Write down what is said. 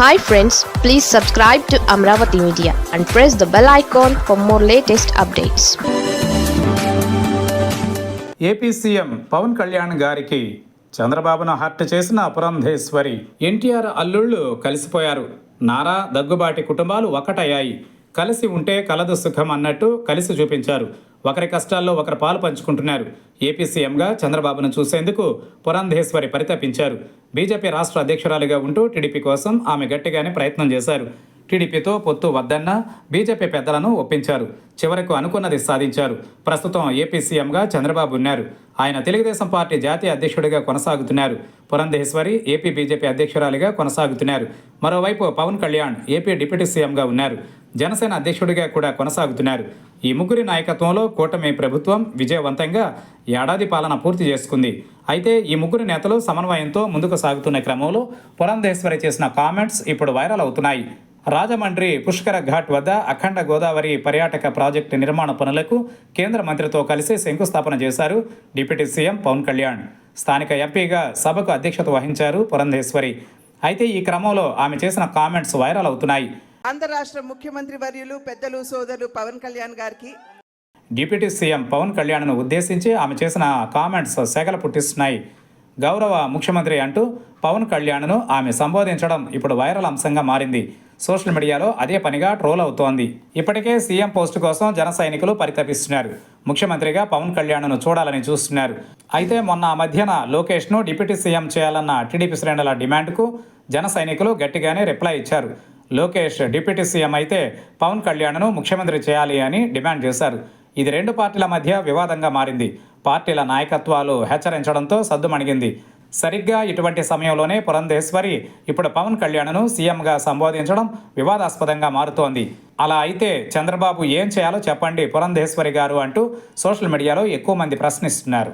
Hi friends please subscribe to Amaravati media and press the bell icon for more latest updates AP CM Pawan Kalyan గారికి చంద్రబాబును hurt చేసిన పురంధేశ్వరి ఎన్టీఆర్ అల్లుళ్ళు కలిసిపోయారు. నారా దగ్గుబాటి కుటుంబాలు ఒకటయ్యాయి. కలిసి ఉంటే కలదు సుఖం అన్నట్టు కలిసి చూపించారు. ఒకరి కష్టాల్లో ఒకరు పాలు పంచుకుంటున్నారు. ఏపీ సీఎంగా చంద్రబాబును చూసేందుకు పురంధేశ్వరి పరితపించారు. బీజేపీ రాష్ట్ర అధ్యక్షురాలిగా ఉంటూ టీడీపీ కోసం ఆమె గట్టిగానే ప్రయత్నం చేశారు. టీడీపీతో పొత్తు వద్దన్న బీజేపీ పెద్దలను ఒప్పించారు. చివరకు అనుకున్నది సాధించారు. ప్రస్తుతం ఏపీ సీఎంగా చంద్రబాబు ఉన్నారు. ఆయన తెలుగుదేశం పార్టీ జాతీయ అధ్యక్షుడిగా కొనసాగుతున్నారు. పురంధేశ్వరి ఏపీ బీజేపీ అధ్యక్షురాలిగా కొనసాగుతున్నారు. మరోవైపు పవన్ కళ్యాణ్ ఏపీ డిప్యూటీ సీఎంగా ఉన్నారు. జనసేన అధ్యక్షుడిగా కూడా కొనసాగుతున్నారు. ఈ ముగ్గురి నాయకత్వంలో కూటమి ప్రభుత్వం విజయవంతంగా ఏడాది పాలన పూర్తి చేసుకుంది. అయితే ఈ ముగ్గురు నేతలు సమన్వయంతో ముందుకు సాగుతున్న క్రమంలో పురంధేశ్వరి చేసిన కామెంట్స్ ఇప్పుడు వైరల్ అవుతున్నాయి. రాజమండ్రి పుష్కర ఘాట్ వద్ద అఖండ గోదావరి పర్యాటక ప్రాజెక్టు నిర్మాణ పనులకు కేంద్ర మంత్రితో కలిసి శంకుస్థాపన చేశారు డిప్యూటీ సీఎం పవన్ కళ్యాణ్. స్థానిక ఎంపీగా సభకు అధ్యక్షత వహించారు పురంధేశ్వరి. అయితే ఈ క్రమంలో ఆమె చేసిన కామెంట్స్ వైరల్ అవుతున్నాయి. ఆంధ్ర రాష్ట్ర ముఖ్యమంత్రి వర్యులు పెద్దలు సోదరులు పవన్ కళ్యాణ్ గారికి డిప్యూటీ సీఎం పవన్ కళ్యాణ్ను ఉద్దేశించి ఆమె చేసిన కామెంట్స్ సెగలు పుట్టిస్తున్నాయి. గౌరవ ముఖ్యమంత్రి అంటూ పవన్ కళ్యాణ్ను ఆమె సంబోధించడం ఇప్పుడు వైరల్ అంశంగా మారింది. సోషల్ మీడియాలో అదే పనిగా ట్రోల్ అవుతోంది. ఇప్పటికే సీఎం పోస్టు కోసం జన సైనికులు పరితపిస్తున్నారు. ముఖ్యమంత్రిగా పవన్ కళ్యాణ్ను చూడాలని చూస్తున్నారు. అయితే మొన్న మధ్యన లోకేష్ను డిప్యూటీ సీఎం చేయాలన్న టీడీపీ శ్రేణుల డిమాండ్కు జన సైనికులు గట్టిగానే రిప్లై ఇచ్చారు. లోకేష్ డిప్యూటీ సీఎం అయితే పవన్ కళ్యాణ్ను ముఖ్యమంత్రి చేయాలి అని డిమాండ్ చేశారు. ఇది రెండు పార్టీల మధ్య వివాదంగా మారింది. పార్టీల నాయకత్వాలు హెచ్చరించడంతో సద్దుమణిగింది. సరిగ్గా ఇటువంటి సమయంలోనే పురంధేశ్వరి ఇప్పుడు పవన్ కళ్యాణ్ను సీఎంగా సంబోధించడం వివాదాస్పదంగా మారుతోంది. అలా అయితే చంద్రబాబు ఏం చేయాలో చెప్పండి పురంధేశ్వరి గారు అంటూ సోషల్ మీడియాలో ఎక్కువ మంది ప్రశ్నిస్తున్నారు.